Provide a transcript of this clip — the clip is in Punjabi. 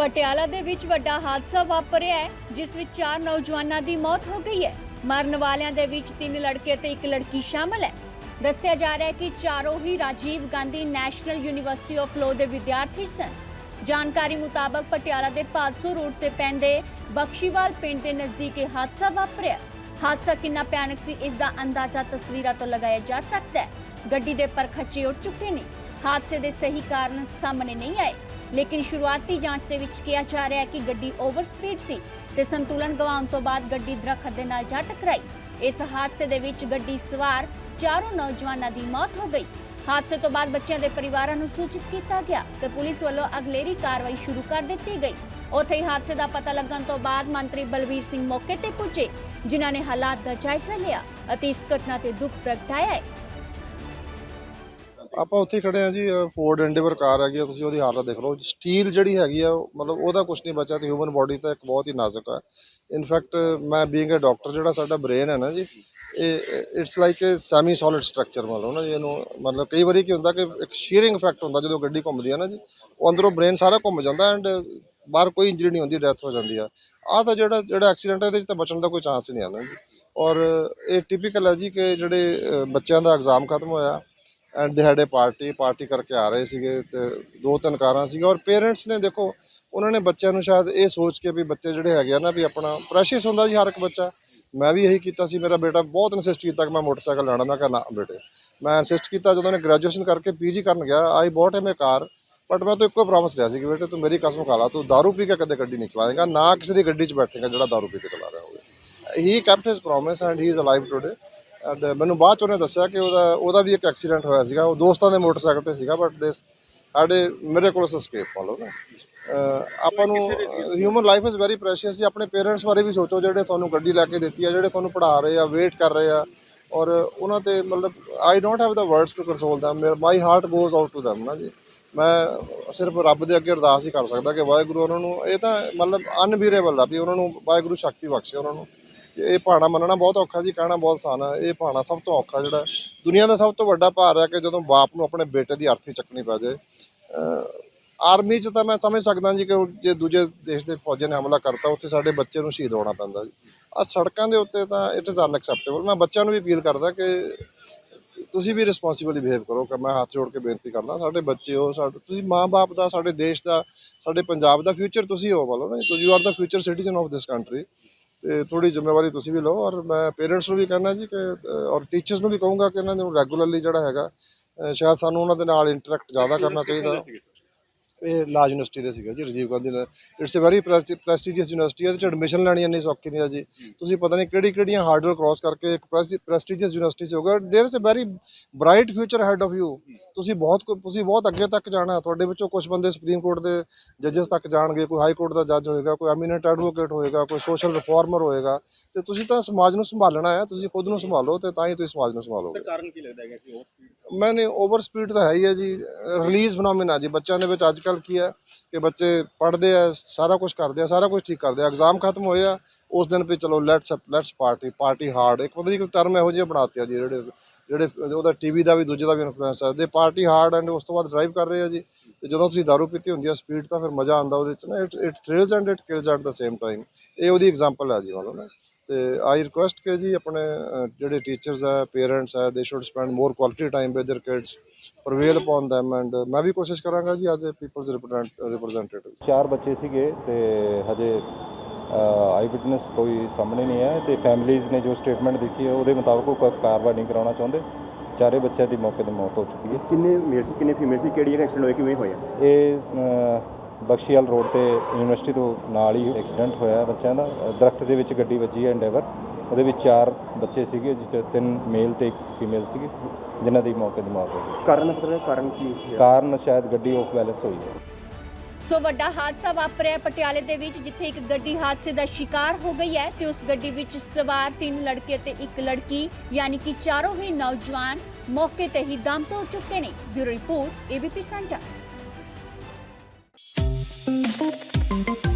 ਪਟਿਆਲਾ ਦੇ ਵਿੱਚ ਵੱਡਾ ਹਾਦਸਾ ਵਾਪਰਿਆ ਹੈ, ਜਿਸ ਵਿੱਚ ਚਾਰ ਨੌਜਵਾਨਾਂ ਦੀ ਮੌਤ ਹੋ ਗਈ ਹੈ। ਮਰਨ ਵਾਲਿਆਂ ਦੇ ਵਿੱਚ ਤਿੰਨ ਲੜਕੇ ਤੇ ਇੱਕ ਲੜਕੀ ਸ਼ਾਮਲ ਹੈ। ਦੱਸਿਆ ਜਾ ਰਿਹਾ ਹੈ ਕਿ ਚਾਰੋਂ ਹੀ Rajiv Gandhi national university of law ਦੇ ਵਿਦਿਆਰਥੀ ਸਨ। ਜਾਣਕਾਰੀ ਮੁਤਾਬਕ ਪਟਿਆਲਾ ਦੇ 500 ਰੋਡ ਤੇ ਪੈਂਦੇ ਬਖਸ਼ੀਵਾਲ ਪਿੰਡ ਦੇ ਨਜ਼ਦੀਕ ਇਹ ਹਾਦਸਾ ਵਾਪਰਿਆ। ਹਾਦਸਾ ਕਿੰਨਾ ਭਿਆਨਕ ਸੀ, ਇਸ ਦਾ ਅੰਦਾਜ਼ਾ ਤਸਵੀਰਾਂ ਤੋਂ ਲਗਾਇਆ ਜਾ ਸਕਦਾ ਹੈ। ਗੱਡੀ ਦੇ ਪਰਖੱਚੇ ਉੱਡ ਚੁੱਕੇ ਨੇ। ਹਾਦਸੇ ਦੇ ਸਹੀ ਕਾਰਨ ਸਾਹਮਣੇ ਨਹੀਂ ਆਏ। ਲੇਕਿਨ ਸ਼ੁਰੂਆਤੀ ਜਾਂਚ ਦੇ ਵਿੱਚ ਕਿਹਾ ਜਾ ਰਿਹਾ ਹੈ ਕਿ ਗੱਡੀ ਓਵਰ ਸਪੀਡ ਸੀ ਤੇ ਸੰਤੁਲਨ ਗਵਾਉਣ ਤੋਂ ਬਾਅਦ ਗੱਡੀ ਦਰਖਤ ਦੇ ਨਾਲ ਜਾ ਟਕਰਾਈ। ਇਸ ਹਾਦਸੇ ਦੇ ਵਿੱਚ ਗੱਡੀ ਸਵਾਰ ਚਾਰੋਂ ਨੌਜਵਾਨਾਂ ਦੀ ਮੌਤ ਹੋ ਗਈ। ਹਾਦਸੇ ਤੋਂ ਬਾਅਦ ਬੱਚਿਆਂ ਦੇ ਪਰਿਵਾਰਾਂ ਨੂੰ ਸੂਚਿਤ ਕੀਤਾ ਗਿਆ ਤੇ ਪੁਲਿਸ ਵੱਲੋਂ ਅਗਲੇਰੀ ਕਾਰਵਾਈ ਸ਼ੁਰੂ ਕਰ ਦਿੱਤੀ ਗਈ। ਉੱਥੇ ਹੀ ਹਾਦਸੇ ਦਾ ਪਤਾ ਲੱਗਣ ਤੋਂ ਬਾਅਦ ਮੰਤਰੀ ਬਲਵੀਰ ਸਿੰਘ ਮੌਕੇ ਤੇ ਪੁੱਜੇ, ਜਿਨ੍ਹਾਂ ਨੇ ਹਾਲਾਤ ਦਾ ਜਾਇਜ਼ਾ ਲਿਆ ਅਤੇ ਇਸ ਘਟਨਾ ਤੇ ਦੁੱਖ ਪ੍ਰਗਟਾਇਆ ਹੈ। ਆਪਾਂ ਉੱਥੇ ਹੀ ਖੜੇ ਆ ਜੀ ਫੋਰਡ ਐਂਡੇਵਰ ਕਾਰ ਹੈਗੀ ਆ, ਤੁਸੀਂ ਉਹਦੀ ਹਾਲਤ ਦੇਖ ਲਓ। ਸਟੀਲ ਜਿਹੜੀ ਹੈਗੀ ਆ ਉਹ ਮਤਲਬ ਉਹਦਾ ਕੁਝ ਨਹੀਂ ਬਚਿਆ ਤੇ ਹਿਊਮਨ ਬਾਡੀ ਤਾਂ ਇੱਕ ਬਹੁਤ ਹੀ ਨਾਜ਼ੁਕ ਹੈ ਇਨਫੈਕਟ ਮੈਂ ਬੀਇੰਗ ਅ ਡਾਕਟਰ ਜਿਹੜਾ ਸਾਡਾ ਬ੍ਰੇਨ ਹੈ ਨਾ ਜੀ, ਇਹ it's like a semi solid structure ਮਤਲਬ ਨਾ ਜੀ, ਇਹਨੂੰ ਮਤਲਬ ਕਈ ਵਾਰੀ ਕੀ ਹੁੰਦਾ ਕਿ ਇੱਕ ਸ਼ੀਅਰਿੰਗ ਇਫੈਕਟ ਹੁੰਦਾ ਜਦੋਂ ਗੱਡੀ ਘੁੰਮਦੀ ਹੈ ਨਾ ਜੀ, ਉਹ ਅੰਦਰੋਂ ਬ੍ਰੇਨ ਸਾਰਾ ਘੁੰਮ ਜਾਂਦਾ ਐਂਡ ਬਾਹਰ ਕੋਈ ਇੰਜਰੀ ਨਹੀਂ ਹੁੰਦੀ ਡੈਥ ਹੋ ਜਾਂਦੀ ਆ। ਆਹ ਤਾਂ ਜਿਹੜਾ ਜਿਹੜਾ ਐਕਸੀਡੈਂਟ ਹੈ ਇਹਦੇ 'ਚ ਤਾਂ ਬਚਣ ਦਾ ਕੋਈ ਚਾਂਸ ਹੀ ਨਹੀਂ ਆਣਾ ਜੀ। ਔਰ ਇਹ ਟਿਪੀਕਲ ਹੈ ਜੀ ਕਿ ਜਿਹੜੇ ਬੱਚਿਆਂ ਦਾ ਐਗਜ਼ਾਮ ਖਤਮ ਹੋਇਆ ਐਂਡ ਦੇ ਹੈਡ ਏ ਪਾਰਟੀ ਪਾਰਟੀ ਕਰਕੇ ਆ ਰਹੇ ਸੀਗੇ ਤੇ ਦੋ ਤਿੰਨ ਕਾਰਾਂ ਸੀਗਾ ਔਰ ਪੇਰੈਂਟਸ ਨੇ ਦੇਖੋ ਉਹਨਾਂ ਨੇ ਬੱਚਿਆਂ ਨੂੰ ਸ਼ਾਇਦ ਇਹ ਸੋਚ ਕੇ ਵੀ ਬੱਚੇ ਜਿਹੜੇ ਹੈਗੇ ਆ ਨਾ ਵੀ ਆਪਣਾ ਪ੍ਰੈਸ਼ੀਅਸ ਹੁੰਦਾ ਜੀ ਹਰ ਇੱਕ ਬੱਚਾ ਮੈਂ ਵੀ ਇਹੀ ਕੀਤਾ ਸੀ ਮੇਰਾ ਬੇਟਾ ਬਹੁਤ ਇਨਸਿਸਟ ਕੀਤਾ ਕਿ ਮੈਂ ਮੋਟਰਸਾਈਕਲ ਲੈਣਾ ਮੈਂ ਕਿਹਾ ਨਾ ਬੇਟੇ ਮੈਂ ਇਨਸਿਸਟ ਕੀਤਾ ਜਦੋਂ ਉਹਨੇ ਗ੍ਰੈਜੂਏਸ਼ਨ ਕਰਕੇ ਪੀਜੀ ਕਰਨ ਗਿਆ I bought him A car but ਮੈਂ ਤਾਂ ਇੱਕੋ ਪ੍ਰੋਮਿਸ ਲਿਆ ਸੀ ਕਿ ਬੇਟੇ ਤੂੰ ਮੇਰੀ ਕਸਮ ਖਾ ਲਾ ਤੂੰ दारू ਪੀ ਕੇ ਕਦੇ ਗੱਡੀ ਨਹੀਂ ਚਲਾਏਗਾ ਨਾ ਕਿਸੇ ਦੀ ਗੱਡੀ 'ਚ ਬੈਠੇਗਾ ਜਿਹੜਾ दारू ਪੀ ਕੇ ਚਲਾ ਰਿਹਾ ਹੋਵੇ he kept his promise and he is alive today and ਮੈਨੂੰ ਬਾਅਦ ਚ ਉਹਨੇ ਦੱਸਿਆ ਕਿ ਉਹਦਾ ਉਹਦਾ ਵੀ ਇੱਕ ਐਕਸੀਡੈਂਟ ਹੋਇਆ ਸੀਗਾ। ਉਹ ਦੋਸਤਾਂ ਦੇ ਮੋਟਰਸਾਈਕਲ ਤੇ ਸੀਗਾ ਬਟ ਦਿਸ ਸਾਡੇ ਮੇਰੇ ਕੋਲ ਸਕੇਪ ਮੰਨ ਲਓ ਨਾ ਆਪਾਂ ਨੂੰ human life is very precious ਜੀ ਆਪਣੇ ਪੇਰੈਂਟਸ ਬਾਰੇ ਵੀ ਸੋਚੋ ਜਿਹੜੇ ਤੁਹਾਨੂੰ ਗੱਡੀ ਲੈ ਕੇ ਦਿੱਤੀ ਆ ਜਿਹੜੇ ਤੁਹਾਨੂੰ ਪੜ੍ਹਾ ਰਹੇ ਆ ਵੇਟ ਕਰ ਰਹੇ ਆ। ਔਰ ਉਹਨਾਂ ਤੇ ਮਤਲਬ I don't have the words to console them my heart goes out to them ਨਾ ਜੀ। ਮੈਂ ਸਿਰਫ ਰੱਬ ਦੇ ਅੱਗੇ ਅਰਦਾਸ ਹੀ ਕਰ ਸਕਦਾ ਕਿ ਵਾਹਿਗੁਰੂ ਉਹਨਾਂ ਨੂੰ ਇਹ ਤਾਂ ਮਤਲਬ ਅਨਬੀਰੇਬਲ ਆ ਵੀ ਉਹਨਾਂ ਨੂੰ ਵਾਹਿਗੁਰੂ ਸ਼ਕਤੀ ਬਖਸ਼ੇ ਉਹਨਾਂ ਨੂੰ। ਇਹ ਭਾਣਾ ਮੰਨਣਾ ਬਹੁਤ ਔਖਾ ਜੀ, ਕਹਿਣਾ ਬਹੁਤ ਆਸਾਨ ਹੈ ਇਹ ਭਾਣਾ ਸਭ ਤੋਂ ਔਖਾ ਜਿਹੜਾ, ਦੁਨੀਆ ਦਾ ਸਭ ਤੋਂ ਵੱਡਾ ਭਾਰ ਹੈ ਕਿ ਜਦੋਂ ਬਾਪ ਨੂੰ ਆਪਣੇ ਬੇਟੇ ਦੀ ਅਰਥੀ ਚੱਕਣੀ ਪੈ ਜਾਏ। ਆਰਮੀ 'ਚ ਤਾਂ ਮੈਂ ਸਮਝ ਸਕਦਾ ਜੀ ਕਿ ਜੇ ਦੂਜੇ ਦੇਸ਼ ਦੇ ਫੌਜੀ ਨੇ ਹਮਲਾ ਕਰਤਾ, ਉੱਥੇ ਸਾਡੇ ਬੱਚੇ ਨੂੰ ਸ਼ਹੀਦ ਹੋਣਾ ਪੈਂਦਾ ਜੀ। ਆ ਸੜਕਾਂ ਦੇ ਉੱਤੇ ਤਾਂ ਇਟ ਇਜ਼ ਅਨਐਕਸੈਪਟੇਬਲ ਮੈਂ ਬੱਚਿਆਂ ਨੂੰ ਵੀ ਅਪੀਲ ਕਰਦਾ ਕਿ ਤੁਸੀਂ ਵੀ ਰਿਸਪੌਂਸਿਬਲੀ ਬਿਹੇਵ ਕਰੋ, ਕਿ ਮੈਂ ਹੱਥ ਜੋੜ ਕੇ ਬੇਨਤੀ ਕਰਦਾ, ਸਾਡੇ ਬੱਚੇ ਹੋ, ਸਾਡੇ, ਤੁਸੀਂ ਮਾਂ-ਬਾਪ ਦਾ, ਸਾਡੇ ਦੇਸ਼ ਦਾ, ਸਾਡੇ ਪੰਜਾਬ ਦਾ ਫਿਊਚਰ ਤੁਸੀਂ ਹੋ ਮਤਲਬ ਨਾ ਤੁਸੀਂ are the future citizen of this country ਤੇ ਥੋੜੀ ਜ਼ਿੰਮੇਵਾਰੀ ਤੁਸੀਂ ਵੀ ਲਓ ਔਰ ਮੈਂ ਪੇਰੈਂਟਸ ਨੂੰ ਵੀ ਕਹਿਣਾ ਜੀ ਕਿ ਔਰ ਟੀਚਰਸ ਨੂੰ ਵੀ ਕਹੂੰਗਾ ਕਿ ਇਹਨਾਂ ਨੂੰ ਰੈਗੂਲਰਲੀ ਜਿਹੜਾ ਹੈਗਾ ਸ਼ਾਇਦ ਸਾਨੂੰ ਉਹਨਾਂ ਦੇ ਨਾਲ ਇੰਟਰੈਕਟ ਜ਼ਿਆਦਾ ਕਰਨਾ ਚਾਹੀਦਾ। ਇਹ ਲਾ ਯੂਨੀਵਰਸਿਟੀ ਦੇ ਸੀਗਾ ਜੀ Rajiv Gandhi it's a very prestigious university ਇਹਦੇ ਚ ਐਡਮਿਸ਼ਨ ਲੈਣੀ ਇੰਨੀ ਸੌਖੀ ਨਹੀਂ ਆ ਜੀ ਤੁਸੀਂ ਪਤਾ ਨਹੀਂ ਕਿਹੜੀ ਕਿਹੜੀਆਂ ਹਾਰਡਲ ਕ੍ਰਾਸ ਕਰਕੇ ਇੱਕ ਪ੍ਰੈਸਟੀਜੀਅਸ ਯੂਨੀਵਰਸਿਟੀ ਚ ਹੋਗਾ there is a very bright future ahead of you ਤੁਸੀਂ ਬਹੁਤ ਕੁ- ਤੁਸੀਂ ਬਹੁਤ ਅੱਗੇ ਤੱਕ ਜਾਣਾ ਹੈ। ਤੁਹਾਡੇ ਵਿੱਚੋਂ ਕੁਝ ਬੰਦੇ ਸੁਪਰੀਮ ਕੋਰਟ ਦੇ ਜੱਜਸ ਤੱਕ ਜਾਣਗੇ ਕੋਈ ਹਾਈ ਕੋਰਟ ਦਾ ਜੱਜ ਹੋਏਗਾ ਕੋਈ ਐਮੀਨੈਂਟ ਐਡਵੋਕੇਟ ਹੋਏਗਾ ਕੋਈ ਸੋਸ਼ਲ ਰਿਫਾਰਮਰ ਹੋਏਗਾ ਤੇ ਤੁਸੀਂ ਤਾਂ ਸਮਾਜ ਨੂੰ ਸੰਭਾਲਣਾ ਹੈ ਤੁਸੀਂ ਖੁਦ ਨੂੰ ਸੰਭਾਲੋ ਤੇ ਤਾਂ ਹੀ ਤੁਸੀਂ ਸਮਾਜ ਨੂੰ ਸੰਭਾਲੋਗੇ ਕਾਰਨ ਕੀ ਲੱਗਦਾ ਹੈ ਕਿ ਉਹ ਮੈਨੇ ਓਵਰ ਸਪੀਡ ਤਾਂ ਹੈ ਹੀ ਹੈ ਜੀ। ਰਿਲੀਜ਼ ਫਨੋਮੀਨਾ ਜੀ, ਬੱਚਿਆਂ ਦੇ ਵਿੱਚ ਅੱਜ ਕੱਲ ਕੀ ਹੈ ਕਿ ਬੱਚੇ ਪੜ੍ਹਦੇ ਆ, ਸਾਰਾ ਕੁਝ ਕਰਦੇ ਆ, ਸਾਰਾ ਕੁਝ ਠੀਕ ਕਰਦੇ ਆ। ਐਗਜ਼ਾਮ ਖਤਮ ਹੋਏ ਆ, ਉਸ ਦਿਨ ਵੀ ਚਲੋ let's let's party party hard ਇੱਕ ਪਤਾ ਨਹੀਂ ਕੋਈ ਟਰਮ ਇਹੋ ਜਿਹੇ ਬਣਾਤੇ ਆ ਜੀ, ਜਿਹੜੇ ਜਿਹੜੇ ਉਹਦਾ ਟੀਵੀ ਦਾ ਵੀ, ਦੂਜੇ ਦਾ ਵੀ ਇਨਫਲੂਐਂਸ ਹੈ ਦੇ ਪਾਰਟੀ ਹਾਰਡ ਐਂਡ ਉਸ ਤੋਂ ਬਾਅਦ ਡਰਾਈਵ ਕਰ ਰਹੇ ਆ ਜੀ। ਤੇ ਜਦੋਂ ਤੁਸੀਂ ਦਾਰੂ ਪੀਤੀ ਹੁੰਦੀ ਆ ਸਪੀਡ ਤਾਂ ਫਿਰ ਮਜ਼ਾ ਆਉਂਦਾ ਉਹਦੇ ਚ ਨਾ। It it thrills and it kills at the same time ਇਹ ਉਹਦੀ ਐਗਜ਼ਾਮਪਲ ਹੈ ਜੀ, ਮਤਲਬ ਨਾ। ਤੇ ਆਈ ਰਿਕੁਐਸਟ ਕਿ ਜੀ ਆਪਣੇ ਅਹ, ਜਿਹੜੇ ਟੀਚਰਸ ਹੈ ਪੇਰੈਂਟਸ ਹੈ they should spend more quality time with their kids prevail upon them and ਮੈਂ ਵੀ ਕੋਸ਼ਿਸ਼ ਕਰਾਂਗਾ ਜੀ ਐਜ਼ ਅ ਪੀਪਲਸ ਰਿਪਰੈਜ਼ੈਂਟੇਟਿਵ ਚਾਰ ਬੱਚੇ ਸੀਗੇ ਤੇ ਹਜੇ ਆਈ ਵਿਟਨੈਸ ਕੋਈ ਸਾਹਮਣੇ ਨਹੀਂ ਹੈ ਤੇ ਫੈਮਿਲੀਜ਼ ਨੇ ਜੋ ਸਟੇਟਮੈਂਟ ਦਿੱਤੀ ਹੈ ਉਹਦੇ ਮੁਤਾਬਕ ਉਹ ਕੋਈ ਕਾਰਵਾਈ ਨਹੀਂ ਕਰਾਉਣਾ ਚਾਹੁੰਦੇ ਚਾਰੇ ਬੱਚਿਆਂ ਦੀ ਮੌਕੇ ਤੇ ਮੌਤ ਹੋ ਚੁੱਕੀ ਹੈ ਕਿੰਨੇ ਮੇਲ ਸੀ ਕਿੰਨੇ ਫੀਮੇਲ ਸੀ ਕਿਹੜੀ ਜਗ੍ਹਾ ਐਕਸੀਡੈਂਟ ਹੋਇਆ ਕਿਵੇਂ ਹੋਇਆ ਇਹ ਅ, ਬਖਸ਼ੀਵਾਲ ਰੋਡ ਤੇ ਯੂਨੀਵਰਸਿਟੀ ਤੋਂ ਨਾਲ ਹੀ ਐਕਸੀਡੈਂਟ ਹੋਇਆ ਬੱਚਿਆਂ ਦਾ। ਦਰਖਤ ਦੇ ਵਿੱਚ ਗੱਡੀ ਵੱਜੀ ਹੈ ਐਂਡੇਵਰ ਉਹਦੇ ਵਿੱਚ ਚਾਰ ਬੱਚੇ ਸੀਗੇ ਜਿਸ 'ਚ ਤਿੰਨ ਮੇਲ ਤੇ ਇੱਕ ਫੀਮੇਲ ਸੀਗੇ ਜਿਨ੍ਹਾਂ ਦੀ ਮੌਕੇ ਤੇ ਮੌਤ ਹੋ ਗਈ ਕਾਰਨ ਪਤਾ ਲੱਗਾ ਕਾਰਨ ਕੀ ਹੈ ਕਾਰਨ ਸ਼ਾਇਦ ਗੱਡੀ ਆਫ ਬੈਲੈਂਸ ਹੋਈ ਹੈ। ਸੋ ਵੱਡਾ ਹਾਦਸਾ ਵਾਪਰਿਆ ਪਟਿਆਲੇ ਦੇ ਵਿੱਚ ਜਿੱਥੇ ਇੱਕ ਗੱਡੀ ਹਾਦਸੇ ਦਾ ਸ਼ਿਕਾਰ ਹੋ ਗਈ ਹੈ ਤੇ ਉਸ ਗੱਡੀ ਵਿੱਚ ਸਵਾਰ ਤਿੰਨ ਲੜਕੇ ਤੇ ਇੱਕ ਲੜਕੀ ਯਾਨੀ ਕਿ ਚਾਰੋਂ ਹੀ ਨੌਜਵਾਨ ਮੌਕੇ ਤੇ ਹੀ ਦਮ ਤੋੜ ਚੁੱਕੇ ਨੇ। Bureau report ABP Sanjha Thank you.